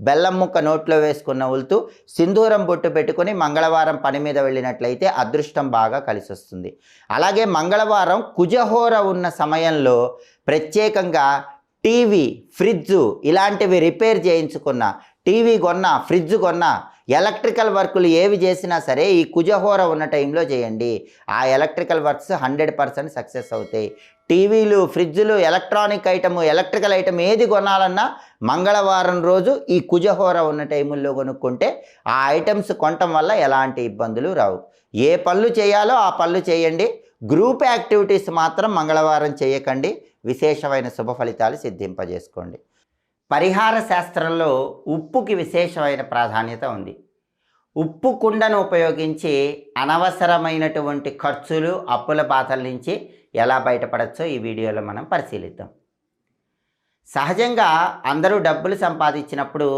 బెల్లం ముక్క నోట్లో వేసుకున్న ఉల్తూ సింధూరం బొట్టు పెట్టుకుని మంగళవారం పని మీద వెళ్ళినట్లయితే అదృష్టం బాగా కలిసి వస్తుంది అలాగే మంగళవారం కుజహోర ఉన్న సమయంలో ప్రత్యేకంగా టీవీ ఫ్రిడ్జు ఇలాంటివి రిపేర్ చేయించుకున్న టీవీ కొన్నా ఫ్రిడ్జ్ కొన్నా ఎలక్ట్రికల్ వర్కులు ఏవి చేసినా సరే ఈ కుజహోర ఉన్న టైంలో చేయండి. ఆ electrical works hundred percent success అవుతాయి. టీవీలు ఫ్రిడ్జ్లు ఎలక్ట్రానిక్ ఐటమ్ ఎలక్ట్రికల్ ఐటమ్ ఏది కొనాలన్నా మంగళవారం రోజు ఈ కుజహోర ఉన్న టైముల్లో కొనుక్కుంటే ఆ ఐటమ్స్ కొనటం వల్ల ఎలాంటి ఇబ్బందులు రావు. ఏ పనులు చేయాలో ఆ పనులు చేయండి. గ్రూప్ యాక్టివిటీస్ మాత్రం మంగళవారం చేయకండి. విశేషమైన శుభ ఫలితాలు సిద్ధింపజేసుకోండి. పరిహార శాస్త్రంలో ఉప్పుకి విశేషమైన ప్రాధాన్యత ఉంది. ఉప్పు కుండను ఉపయోగించి అనవసరమైనటువంటి ఖర్చులు అప్పుల బాధల నుంచి ఎలా బయటపడచ్చో ఈ వీడియోలో మనం పరిశీలిద్దాం. సహజంగా అందరూ డబ్బులు సంపాదించినప్పుడు